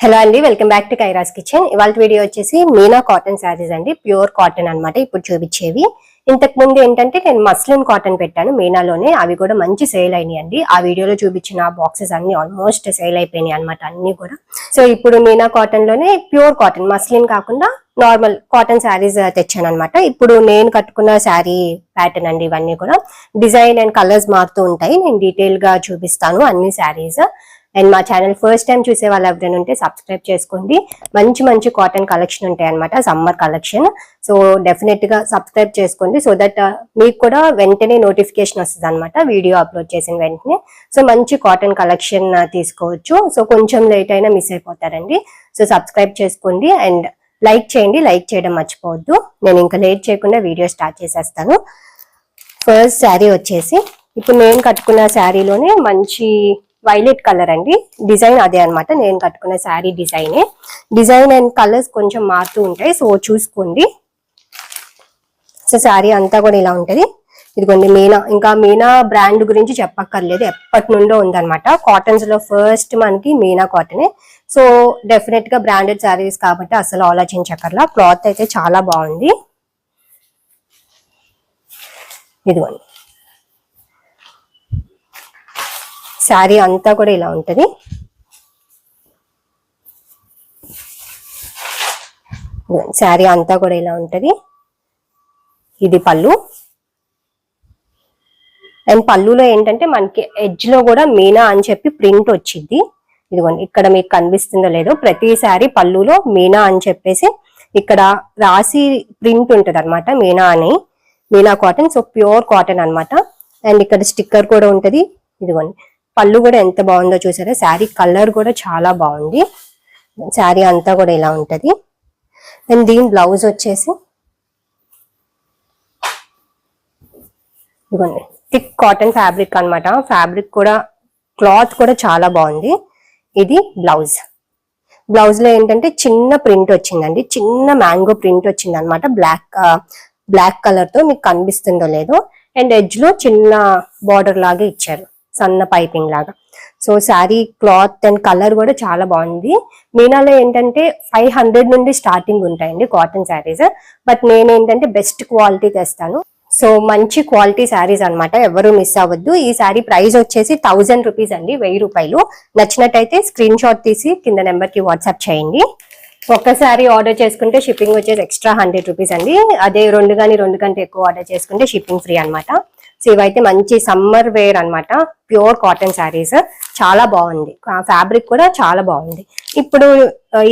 Hello అండి welcome back to Kaira's kitchen ఇవాళ video వచ్చేసి మీనా కాటన్ శారీస్ అండి ప్యూర్ కాటన్ అనమాట ఇప్పుడు చూపించేవి. ఇంతకు ముందు ఏంటంటే నేను మస్లిన్ కాటన్ పెట్టాను మీనాలోనే. అవి కూడా మంచి సేల్ అయినాయి అండి. ఆ వీడియోలో చూపించిన బాక్సెస్ అన్ని ఆల్మోస్ట్ సేల్ అయిపోయినాయి అనమాట అన్ని కూడా. సో ఇప్పుడు మీనా కాటన్లోనే ప్యూర్ కాటన్ మస్లిన్ కాకుండా నార్మల్ కాటన్ శారీస్ తెచ్చాను అనమాట ఇప్పుడు నేను కట్టుకున్న శారీ ప్యాటర్న్ అండి ఇవన్నీ కూడా. డిజైన్ అండ్ కలర్స్ మారుతూ ఉంటాయి. నేను డీటెయిల్గా చూపిస్తాను అన్ని శారీస్ అండ్ మా ఛానల్ ఫస్ట్ టైం చూసే వాళ్ళు ఎవరైనా ఉంటే సబ్స్క్రైబ్ చేసుకోండి. మంచి మంచి కాటన్ కలెక్షన్ ఉంటాయి అనమాట సమ్మర్ కలెక్షన్. సో డెఫినెట్గా సబ్స్క్రైబ్ చేసుకోండి. సో దట్ మీకు కూడా వెంటనే నోటిఫికేషన్ వస్తుంది అనమాట వీడియో అప్లోడ్ చేసిన వెంటనే. సో మంచి కాటన్ కలెక్షన్ తీసుకోవచ్చు. సో కొంచెం లేట్ అయినా మిస్ అయిపోతారండి. సో సబ్స్క్రైబ్ చేసుకోండి అండ్ లైక్ చేయండి. లైక్ చేయడం మర్చిపోవద్దు. నేను ఇంకా లేట్ చేయకుండా వీడియో స్టార్ట్ చేసేస్తాను. ఫస్ట్ శారీ వచ్చేసి ఇప్పుడు నేను కట్టుకున్న శారీలోనే మంచి వైలెట్ కలర్ అండి. డిజైన్ అదే అన్నమాట. నేను కట్టుకున్న శారీ డిజైనే డిజైన్ అండ్ కలర్స్ కొంచెం మారుతూ ఉంటాయి. సో చూసుకోండి. సో శారీ అంతా కూడా ఇలా ఉంటుంది. ఇదిగోండి మీనా. ఇంకా మీనా బ్రాండ్ గురించి చెప్పక్కర్లేదు. ఎప్పటి నుండో ఉందనమాట కాటన్స్లో ఫస్ట్ మనకి మీనా కాటనే సో డెఫినెట్గా బ్రాండెడ్ శారీస్ కాబట్టి అసలు ఆలోచించక్కర్లా. క్లాత్ అయితే చాలా బాగుంది. ఇదిగోండి. శారీ అంతా కూడా ఇలా ఉంటుంది. శారీ అంతా కూడా ఇలా ఉంటుంది. ఇది పళ్ళు. అండ్ పళ్ళులో ఏంటంటే మనకి ఎడ్జ్లో కూడా మీనా అని చెప్పి ప్రింట్ వచ్చింది. ఇదిగోండి ఇక్కడ మీకు కనిపిస్తుందో లేదో ప్రతి పళ్ళులో మీనా అని చెప్పేసి ఇక్కడ రాసి ప్రింట్ ఉంటుంది అనమాట మీనా అని. Meena cotton so pure cotton అనమాట అండ్ ఇక్కడ స్టిక్కర్ కూడా ఉంటుంది. ఇదిగోండి పళ్ళు కూడా ఎంత బాగుందో చూసారా? శారీ కలర్ కూడా చాలా బాగుంది. శారీ అంతా కూడా ఇలా ఉంటుంది. అండ్ దీని బ్లౌజ్ వచ్చేసి ఇదిగోండి. థిక్ కాటన్ ఫ్యాబ్రిక్ అన్నమాట. ఫ్యాబ్రిక్ కూడా క్లాత్ కూడా చాలా బాగుంది. ఇది బ్లౌజ్. బ్లౌజ్లో ఏంటంటే చిన్న ప్రింట్ వచ్చిందండి. చిన్న మ్యాంగో ప్రింట్ వచ్చింది అనమాట బ్లాక్ బ్లాక్ కలర్తో మీకు కనిపిస్తుందో లేదో. అండ్ ఎడ్జ్లో చిన్న బార్డర్ లాగే ఇచ్చారు. సన్న పైపింగ్ లాగా. So sari cloth and colour కూడా చాలా బాగుంది. మీనాలో ఏంటంటే ఫైవ్ హండ్రెడ్ నుండి స్టార్టింగ్ ఉంటాయండి కాటన్ శారీస్ బట్ నేను ఏంటంటే బెస్ట్ క్వాలిటీ తెస్తాను. సో మంచి క్వాలిటీ శారీస్ అన్నమాట. ఎవరు మిస్ అవ్వద్దు. ఈ శారీ ప్రైస్ వచ్చేసి థౌజండ్ రూపీస్ అండి. వెయ్యి రూపాయలు. నచ్చినట్టయితే స్క్రీన్ షాట్ తీసి కింద నెంబర్కి వాట్సాప్ చేయండి. ఒక్కసారి ఆర్డర్ చేసుకుంటే షిప్పింగ్ వచ్చేసి ఎక్స్ట్రా హండ్రెడ్ రూపీస్ అండి. అదే రెండు కానీ రెండు కంటే ఎక్కువ ఆర్డర్ చేసుకుంటే షిప్పింగ్ ఫ్రీ అనమాట ఇవైతే మంచి సమ్మర్ వేర్ అన్నమాట. Pure cotton saris. చాలా బాగుంది. ఫ్యాబ్రిక్ కూడా చాలా బాగుంది. ఇప్పుడు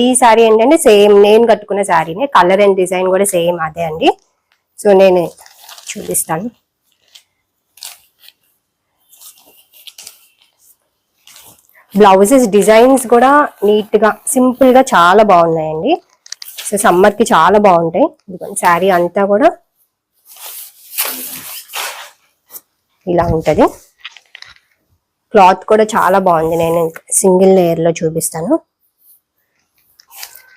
ఈ శారీ ఏంటంటే సేమ్ నేను కట్టుకున్న శారీనే. కలర్ అండ్ డిజైన్ కూడా సేమ్ అదే అండి. సో నేను చూపిస్తాను. బ్లౌజెస్ డిజైన్స్ కూడా నీట్గా సింపుల్గా చాలా బాగున్నాయండి. సో సమ్మర్కి చాలా బాగుంటాయి. శారీ అంతా కూడా ఇలా ఉంటది. క్లాత్ కూడా చాలా బాగుంది. నేను సింగిల్ లేయర్లో చూపిస్తాను.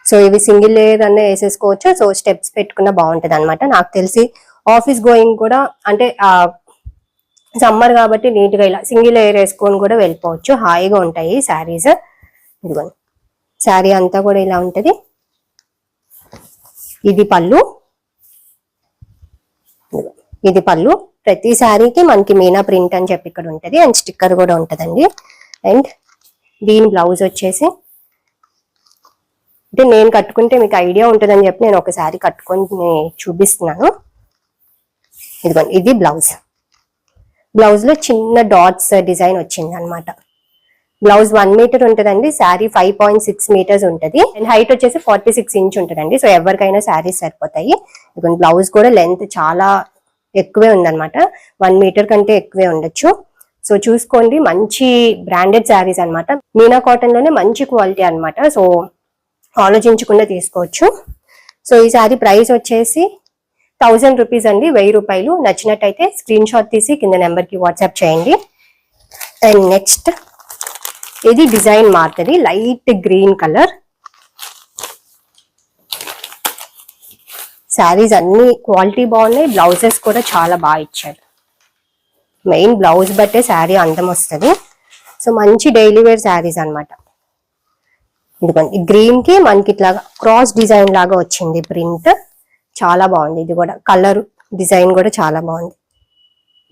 సో ఇవి సింగిల్ లేయర్ అన్న వేసేసుకోవచ్చు? సో స్టెప్స్ పెట్టుకున్న బాగుంటది అనమాట నాకు తెలిసి ఆఫీస్ గోయింగ్ కూడా అంటే ఆ సమ్మర్ కాబట్టి నీట్గా ఇలా సింగిల్ లేయర్ వేసుకొని కూడా వెళ్ళిపోవచ్చు. హాయిగా ఉంటాయి శారీస్. ఇదిగోండి శారీ అంతా కూడా ఇలా ఉంటది. ఇది పళ్ళు. ఇది పళ్ళు. ప్రతి శారీకి మనకి మీనా ప్రింట్ అని చెప్పి ఇక్కడ ఉంటుంది. అండ్ స్టిక్కర్ కూడా ఉంటుందండి. అండ్ దీని బ్లౌజ్ వచ్చేసి అంటే నేను కట్టుకుంటే మీకు ఐడియా ఉంటుందని చెప్పి నేను ఒక శారీ కట్టుకొని చూపిస్తున్నాను. ఇదిగోండి ఇది బ్లౌజ్. బ్లౌజ్లో చిన్న డాట్స్ డిజైన్ వచ్చింది అనమాట బ్లౌజ్ వన్ మీటర్ ఉంటుందండి sari five point six metres ఉంటుంది. అండ్ హైట్ వచ్చేసి ఫార్టీ సిక్స్ ఇంచ్ ఉంటుందండి. సో ఎవరికైనా శారీస్ సరిపోతాయి. ఇదిగోండి బ్లౌజ్ కూడా లెంత్ చాలా ఎక్కువే ఉందన్నమాట. వన్ మీటర్ కంటే ఎక్కువే ఉండొచ్చు. సో చూసుకోండి. మంచి బ్రాండెడ్ శారీస్ అన్నమాట. మీనా కాటన్లోనే మంచి క్వాలిటీ అనమాట సో ఆలోచించకుండా తీసుకోవచ్చు. సో ఈ శారీ ప్రైస్ వచ్చేసి థౌజండ్ రూపీస్ అండి. వెయ్యి రూపాయలు. నచ్చినట్టయితే స్క్రీన్ షాట్ తీసి కింద నెంబర్కి వాట్సాప్ చేయండి. అండ్ నెక్స్ట్ ఇది డిజైన్ మారుతుంది లైట్ గ్రీన్ కలర్ శారీస్ అన్ని క్వాలిటీ బాగున్నాయి. బ్లౌజెస్ కూడా చాలా బాగా ఇచ్చారు. మెయిన్ బ్లౌజ్ బట్టే శారీ అందం వస్తుంది. సో మంచి డైలీ వేర్ శారీస్ అన్నమాట. ఇదిగోండి గ్రీన్కి మనకి ఇట్లా క్రాస్ డిజైన్ లాగా వచ్చింది ప్రింట్ చాలా బాగుంది. ఇది కూడా కలర్ డిజైన్ కూడా చాలా బాగుంది.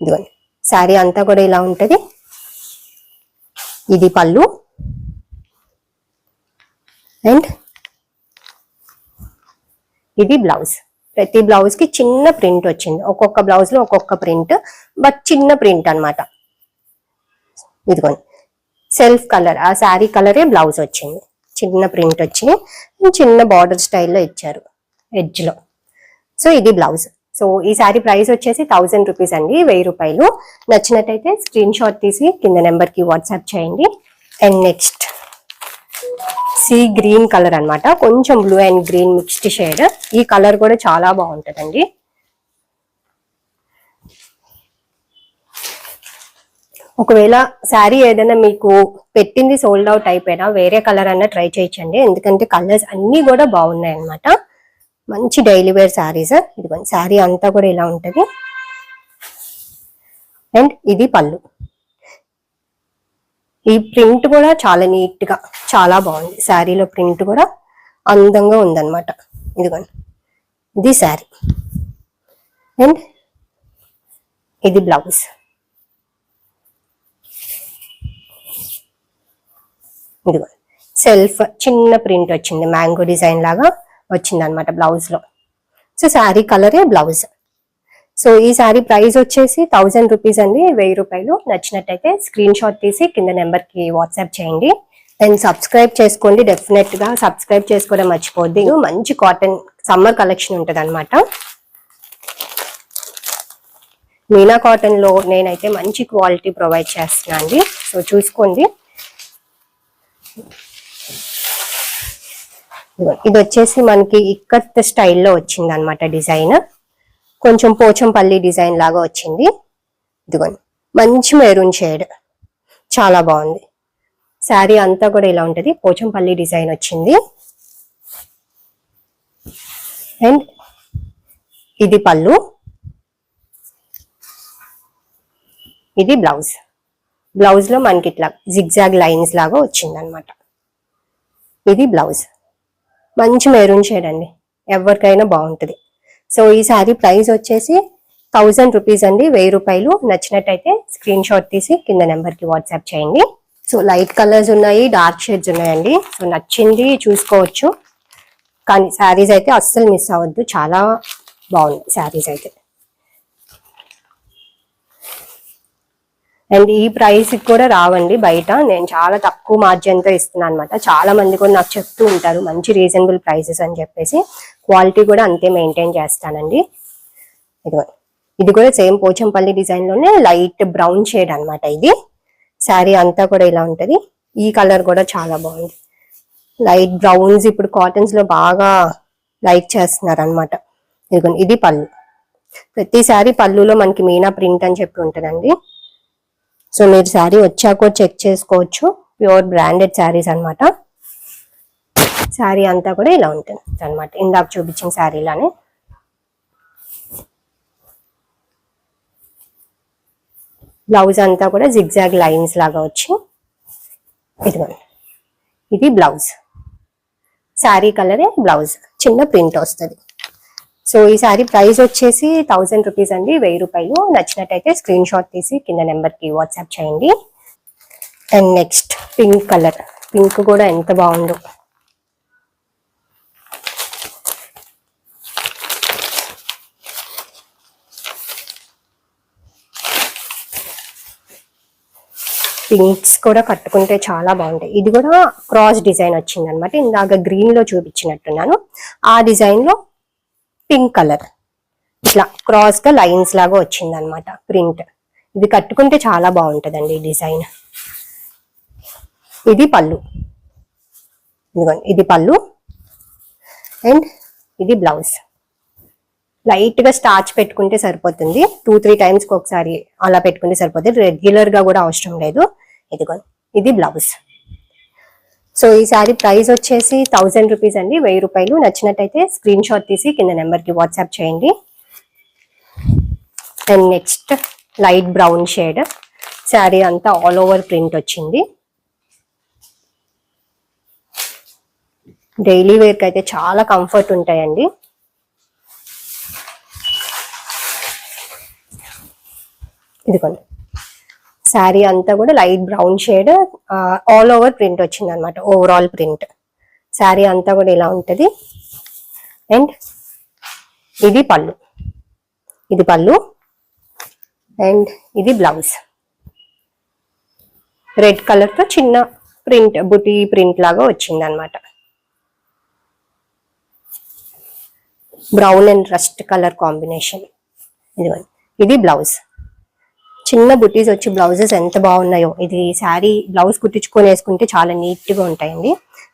ఇదిగోండి శారీ అంతా కూడా ఇలా ఉంటది. ఇది పళ్ళు. అండ్ ఇది బ్లౌజ్. ప్రతి బ్లౌజ్కి చిన్న ప్రింట్ వచ్చింది. ఒక్కొక్క బ్లౌజ్లో ఒక్కొక్క ప్రింట్ బట్ చిన్న ప్రింట్ అన్నమాట. ఇదిగోండి. సెల్ఫ్ కలర్ ఆ శారీ కలరే బ్లౌజ్ వచ్చింది. చిన్న ప్రింట్ వచ్చి చిన్న బార్డర్ స్టైల్లో ఇచ్చారు ఎడ్జ్లో సో ఇది బ్లౌజ్. సో ఈ శారీ ప్రైస్ వచ్చేసి థౌసండ్ రూపీస్ అండి. వెయ్యి రూపాయలు. నచ్చినట్టయితే స్క్రీన్ షాట్ తీసి కింద నెంబర్కి వాట్సాప్ చేయండి. And next. Sea green colour అన్నమాట. కొంచెం blue and green mixed shade. ఈ కలర్ కూడా చాలా బాగుంటుందండి. ఒకవేళ శారీ ఏదైనా మీకు పెట్టింది సోల్డ్ అవుట్ అయిపోయినా వేరే కలర్ అన్న ట్రై చేయించండి ఎందుకంటే కలర్స్ అన్నీ కూడా బాగున్నాయి అన్నమాట మంచి డైలీ వేర్ శారీస్. ఇదిగోండి శారీ అంతా కూడా ఇలా ఉంటుంది. అండ్ ఇది పళ్ళు. ఈ ప్రింట్ కూడా చాలా నీట్గా చాలా బాగుంది. శారీలో ప్రింట్ కూడా అందంగా ఉందన్నమాట. ఇదిగోండి. ఇది శారీ. అండ్ ఇది బ్లౌజ్. ఇదిగో సెల్ఫ్ చిన్న ప్రింట్ వచ్చింది. మ్యాంగో డిజైన్ లాగా వచ్చింది అనమాట బ్లౌజ్లో సో శారీ కలరే బ్లౌజ్. సో ఈ శారీ ప్రైస్ వచ్చేసి థౌజండ్ రూపీస్ అండి వెయ్యి రూపాయలు. నచ్చినట్టయితే స్క్రీన్ షాట్ తీసి కింద నెంబర్కి వాట్సాప్ చేయండి. అండ్ సబ్స్క్రైబ్ చేసుకోండి. డెఫినెట్గా సబ్స్క్రైబ్ చేసుకోవడం మర్చిపోద్ది మంచి కాటన్ సమ్మర్ కలెక్షన్ ఉంటుంది అనమాట మీనా కాటన్లో నేనైతే మంచి క్వాలిటీ ప్రొవైడ్ చేస్తున్నా అండి. సో చూసుకోండి. ఇది వచ్చేసి మనకి ఇక్కత్ స్టైల్లో వచ్చింది అనమాట డిజైన్. కొంచెం పోచంపల్లి డిజైన్ లాగా వచ్చింది. ఇదిగోండి. మంచి మెరూన్ షేడ్. చాలా బాగుంది. శారీ అంతా కూడా ఇలా ఉంటుంది. పోచంపల్లి డిజైన్ వచ్చింది. అండ్ ఇది పళ్ళు. ఇది బ్లౌజ్. బ్లౌజ్లో మనకి ఇట్లా జిగ్జాగ్ లైన్స్ లాగా వచ్చింది అనమాట ఇది బ్లౌజ్. మంచి మెరూన్ షేడ్ అండి. ఎవరికైనా బాగుంటుంది. సో ఈ శారీ ప్రైస్ వచ్చేసి థౌజండ్ రూపీస్ అండి వెయ్యి రూపాయలు. నచ్చినట్టయితే స్క్రీన్ షాట్ తీసి కింద నెంబర్కి వాట్సాప్ చేయండి. సో లైట్ కలర్స్ ఉన్నాయి డార్క్ షేడ్స్ ఉన్నాయండి. సో నచ్చింది చూసుకోవచ్చు. కానీ శారీస్ అయితే అస్సలు మిస్ అవ్వద్దు. చాలా బాగుంది శారీస్ అయితే. అండ్ ఈ ప్రైస్కి కూడా రావండి బయట. నేను చాలా తక్కువ మార్జిన్తో ఇస్తున్నాను అనమాట చాలా మంది కూడా నాకు చెప్తూ ఉంటారు మంచి రీజనబుల్ ప్రైసెస్ అని చెప్పేసి. క్వాలిటీ కూడా అంతే మెయింటైన్ చేస్తానండి. ఇదిగో ఇది కూడా సేమ్ పోచంపల్లి డిజైన్లోనే లైట్ బ్రౌన్ షేడ్ అనమాట ఇది. శారీ అంతా కూడా ఇలా ఉంటుంది. ఈ కలర్ కూడా చాలా బాగుంది. లైట్ బ్రౌన్స్ ఇప్పుడు కాటన్స్లో బాగా లైక్ చేస్తున్నారు అనమాట ఇదిగోండి ఇది పళ్ళు. ప్రతిసారి పళ్ళులో మనకి మీనా ప్రింట్ అని చెప్పి ఉంటుందండి. సో మీరు శారీ వచ్చాక చెక్ చేసుకోవచ్చు. ప్యూర్ బ్రాండెడ్ శారీస్ అనమాట శారీ అంతా కూడా ఇలా ఉంటుంది అన్నమాట. ఇందాక చూపించిన శారీలానే. బ్లౌజ్ అంతా కూడా జిగ్జాగ్ లైన్స్ లాగా వచ్చి ఇదిగోండి. ఇది బ్లౌజ్. శారీ కలరే బ్లౌజ్. చిన్న ప్రింట్ వస్తుంది. సో ఈ శారీ ప్రైస్ వచ్చేసి థౌసండ్ రూపీస్ అండి. వెయ్యి రూపాయలు. నచ్చినట్టయితే స్క్రీన్ షాట్ తీసి కింద నెంబర్కి వాట్సాప్ చేయండి. And next pink colour. Pink కూడా ఎంత బాగుందో. పింక్స్ కూడా కట్టుకుంటే చాలా బాగుంటాయి. ఇది కూడా క్రాస్ డిజైన్ వచ్చింది అనమాట ఇందాక గ్రీన్లో చూపించినట్టున్నాను. ఆ డిజైన్లో పింక్ కలర్. ఇట్లా క్రాస్గా లైన్స్ లాగా వచ్చింది అనమాట ప్రింట్. ఇది కట్టుకుంటే చాలా బాగుంటుందండి ఈ డిజైన్. ఇది పళ్ళు. ఇదిగోండి ఇది పళ్ళు. అండ్ ఇది బ్లౌజ్. లైట్గా స్టార్చ్ పెట్టుకుంటే సరిపోతుంది. టూ త్రీ టైమ్స్కి ఒకసారి అలా పెట్టుకుంటే సరిపోతుంది. రెగ్యులర్గా కూడా అవసరం లేదు. ఇదిగో ఇది బ్లౌజ్. సో ఈ సారీ ప్రైస్ వచ్చేసి థౌజండ్ రూపీస్ అండి. వెయ్యి రూపాయలు. నచ్చినట్టయితే స్క్రీన్ షాట్ తీసి కింద నెంబర్కి వాట్సాప్ చేయండి. And next light brown shade sari అంతా ఆల్ ఓవర్ ప్రింట్ వచ్చింది. డైలీ వేర్కి అయితే చాలా కంఫర్ట్ ఉంటాయండి. ఇదిగోండి. శారీ అంతా కూడా light brown shade all over print వచ్చింది అనమాట ఓవరాల్ ప్రింట్ శారీ అంతా కూడా ఇలా ఉంటుంది. అండ్ ఇది పళ్ళు. ఇది పళ్ళు. అండ్ ఇది బ్లౌజ్. రెడ్ కలర్తో చిన్న ప్రింట్ బుటీ ప్రింట్ లాగా వచ్చింది అనమాట brown and rust colour combination. ఇదిగోండి. ఇది బ్లౌజ్. చిన్న బుట్టీస్ వచ్చి బ్లౌజెస్ ఎంత బాగున్నాయో. ఇది శారీ బ్లౌజ్ కుట్టించుకొని వేసుకుంటే చాలా నీట్గా ఉంటాయండి.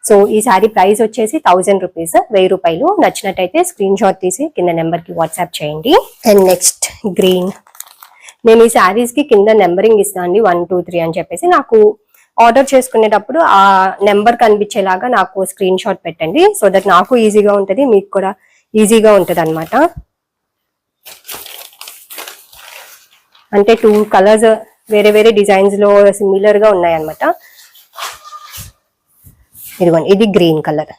సో ఈ శారీ ప్రైస్ వచ్చేసి థౌజండ్ రూపీస్. వెయ్యి రూపాయలు. నచ్చినట్టయితే స్క్రీన్ షాట్ తీసి కింద నెంబర్కి వాట్సాప్ చేయండి. అండ్ నెక్స్ట్ గ్రీన్ నేను ఈ శారీస్కి కింద నెంబరింగ్ ఇస్తాను అండి వన్ టూ త్రీ అని చెప్పేసి. నాకు ఆర్డర్ చేసుకునేటప్పుడు ఆ నెంబర్ కనిపించేలాగా నాకు స్క్రీన్ షాట్ పెట్టండి. సో దట్ నాకు ఈజీగా ఉంటుంది మీకు కూడా ఈజీగా ఉంటుంది అనమాట అంటే టూ కలర్స్ వేరే వేరే డిజైన్స్లో సిమిలర్గా ఉన్నాయి అనమాట ఇదిగోండి ఇది గ్రీన్ కలర్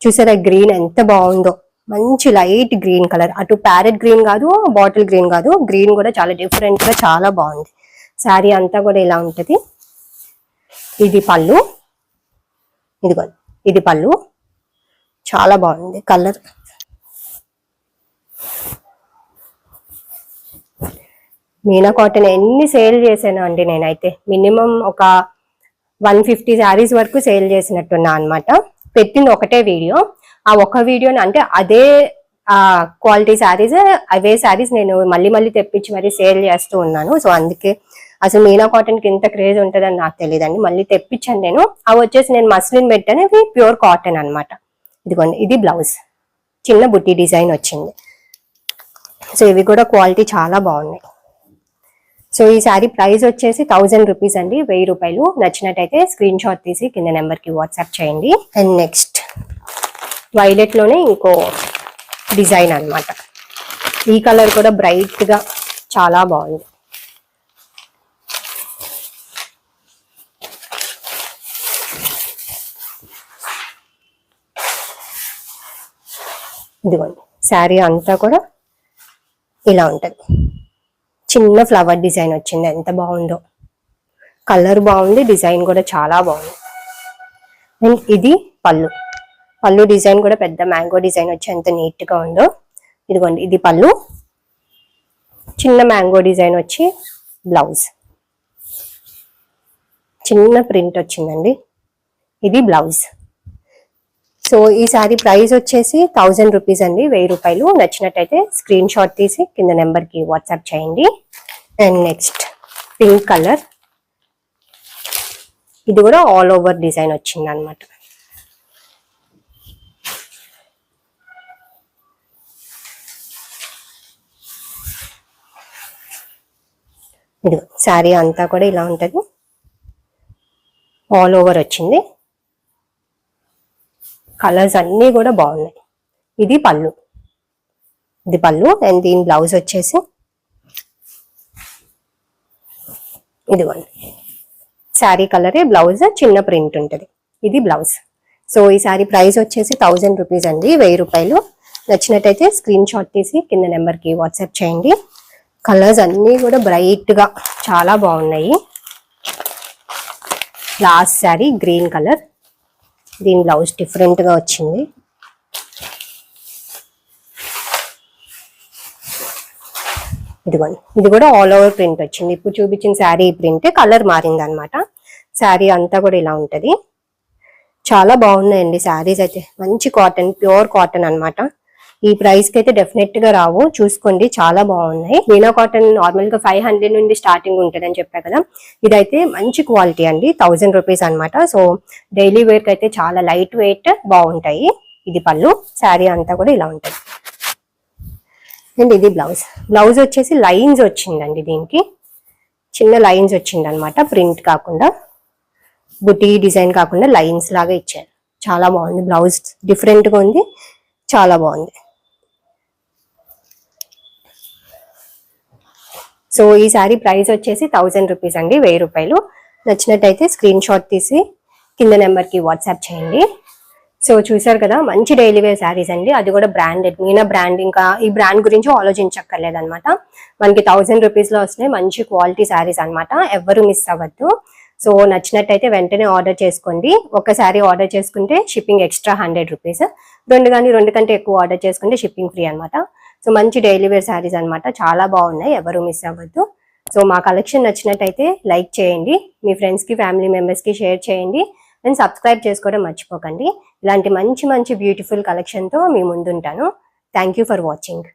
చూసారా గ్రీన్ ఎంత బాగుందో. మంచి లైట్ గ్రీన్ కలర్ అటు ప్యారెట్ గ్రీన్ కాదు బాటిల్ గ్రీన్ కాదు. గ్రీన్ కూడా చాలా డిఫరెంట్గా చాలా బాగుంది. శారీ అంతా కూడా ఇలా ఉంటది. ఇది పళ్ళు. ఇదిగోండి ఇది పళ్ళు. చాలా బాగుంది కలర్ మీనా కాటన్ ఎన్ని సేల్ చేశాను అండి నేనైతే. మినిమం ఒక వన్ ఫిఫ్టీ శారీస్ వరకు సేల్ చేసినట్టున్నా అనమాట పెట్టింది ఒకటే వీడియో. ఆ ఒక వీడియోని అంటే అదే ఆ క్వాలిటీ శారీస్ అవే శారీస్ నేను మళ్ళీ మళ్ళీ తెప్పించి మరీ సేల్ చేస్తూ ఉన్నాను. సో అందుకే అసలు మీనా కాటన్కి ఇంత క్రేజ్ ఉంటుందని నాకు తెలియదండి. మళ్ళీ తెప్పించాను నేను. అవి వచ్చేసి నేను మస్లిన్ పెట్టాను ఇవి ప్యూర్ కాటన్ అన్నమాట. ఇదిగోండి ఇది బ్లౌజ్. చిన్న బుట్టి డిజైన్ వచ్చింది. సో ఇవి కూడా క్వాలిటీ చాలా బాగున్నాయి. సో ఈ శారీ ప్రైస్ వచ్చేసి థౌజండ్ రూపీస్ అండి. వెయ్యి రూపాయలు. నచ్చినట్టయితే స్క్రీన్ షాట్ తీసి కింద నెంబర్కి వాట్సాప్ చేయండి. అండ్ నెక్స్ట్ వైలెట్లోనే ఇంకో డిజైన్ అన్నమాట. ఈ కలర్ కూడా బ్రైట్గా చాలా బాగుంది. ఇదిగోండి. శారీ అంతా కూడా ఇలా ఉంటుంది. చిన్న ఫ్లవర్ డిజైన్ వచ్చింది. ఎంత బాగుందో. కలర్ బాగుంది డిజైన్ కూడా చాలా బాగుంది. అండ్ ఇది పళ్ళు. పళ్ళు డిజైన్ కూడా పెద్ద మ్యాంగో డిజైన్ వచ్చి ఎంత నీట్గా ఉందో. ఇదిగోండి ఇది పళ్ళు. చిన్న మ్యాంగో డిజైన్ వచ్చి బ్లౌజ్ చిన్న ప్రింట్ వచ్చిందండి. ఇది బ్లౌజ్ సో ఈ సారీ ప్రైస్ వచ్చేసి థౌజండ్ రూపీస్ అండి. వెయ్యి రూపాయలు. నచ్చినట్టయితే స్క్రీన్ షాట్ తీసి కింద నెంబర్కి వాట్సాప్ చేయండి. అండ్ నెక్స్ట్ పింక్ కలర్ ఇది కూడా ఆల్ ఓవర్ డిజైన్ వచ్చింది అనమాట ఇది శారీ అంతా కూడా ఇలా ఉంటుంది. ఆల్ ఓవర్ వచ్చింది. కలర్స్ అన్నీ కూడా బాగున్నాయి. ఇది పళ్ళు. ఇది పళ్ళు అండ్ దీని బ్లౌజ్ వచ్చేసి ఇదిగోండి. శారీ కలరే బ్లౌజ్ చిన్న ప్రింట్ ఉంటుంది. ఇది బ్లౌజ్. సో ఈ శారీ ప్రైస్ వచ్చేసి థౌజండ్ రూపీస్ అండి. వెయ్యి రూపాయలు. నచ్చినట్టయితే స్క్రీన్ షాట్ తీసి కింద నెంబర్కి వాట్సాప్ చేయండి. కలర్స్ అన్నీ కూడా బ్రైట్గా చాలా బాగున్నాయి. Last sari green colour. దీని బ్లౌజ్ డిఫరెంట్గా వచ్చింది. ఇదిగోండి ఇది కూడా ఆల్ ఓవర్ ప్రింట్ వచ్చింది. ఇప్పుడు చూపించిన శారీ ప్రింట్ కలర్ మారింది అనమాట శారీ అంతా కూడా ఇలా ఉంటుంది. చాలా బాగున్నాయండి శారీస్ అయితే. మంచి కాటన్ ప్యూర్ కాటన్ అన్నమాట. ఈ ప్రైస్కి అయితే డెఫినెట్గా రావు. చూసుకోండి చాలా బాగున్నాయి. మీనా కాటన్ నార్మల్గా ఫైవ్ హండ్రెడ్ నుండి స్టార్టింగ్ ఉంటుంది అని చెప్పా కదా. ఇదైతే మంచి క్వాలిటీ అండి. థౌజండ్ రూపీస్ అన్నమాట. సో డైలీ వేర్కి అయితే చాలా లైట్ వెయిట్ బాగుంటాయి. ఇది పళ్ళు శారీ అంతా కూడా ఇలా ఉంటుంది. అండ్ ఇది బ్లౌజ్. బ్లౌజ్ వచ్చేసి లైన్స్ వచ్చిందండి దీనికి. చిన్న లైన్స్ వచ్చింది అనమాట ప్రింట్ కాకుండా. బుటీ డిజైన్ కాకుండా లైన్స్ లాగా ఇచ్చారు. చాలా బాగుంది బ్లౌజ్. డిఫరెంట్గా ఉంది చాలా బాగుంది. సో ఈ సారీ ప్రైస్ వచ్చేసి థౌజండ్ రూపీస్ అండి వెయ్యి రూపాయలు. నచ్చినట్టయితే స్క్రీన్ షాట్ తీసి కింద నెంబర్కి వాట్సాప్ చేయండి. సో చూసారు కదా మంచి డైలీ వేర్ శారీస్ అండి. అది కూడా బ్రాండెడ్ మీనా బ్రాండ్ ఇంకా ఈ బ్రాండ్ గురించి ఆలోచించక్కర్లేదు అనమాట మనకి థౌసండ్ రూపీస్లో వస్తున్నాయి మంచి క్వాలిటీ శారీస్ అన్నమాట. ఎవరు మిస్ అవ్వద్దు. సో నచ్చినట్టయితే వెంటనే ఆర్డర్ చేసుకోండి. ఒక శారీ ఆర్డర్ చేసుకుంటే షిప్పింగ్ ఎక్స్ట్రా హండ్రెడ్ రూపీస్ రెండు కానీ రెండు కంటే ఎక్కువ ఆర్డర్ చేసుకుంటే షిప్పింగ్ ఫ్రీ అనమాట సో మంచి డైలీ వేర్ శారీస్ అన్నమాట. చాలా బాగున్నాయి ఎవరు మిస్ అవ్వద్దు. సో మా కలెక్షన్ నచ్చినట్టయితే లైక్ చేయండి. మీ ఫ్రెండ్స్కి ఫ్యామిలీ మెంబర్స్కి షేర్ చేయండి. అండ్ సబ్స్క్రైబ్ చేసుకోవడం మర్చిపోకండి. ఇలాంటి మంచి మంచి బ్యూటిఫుల్ కలెక్షన్తో మీ ముందుంటాను. Thank you for watching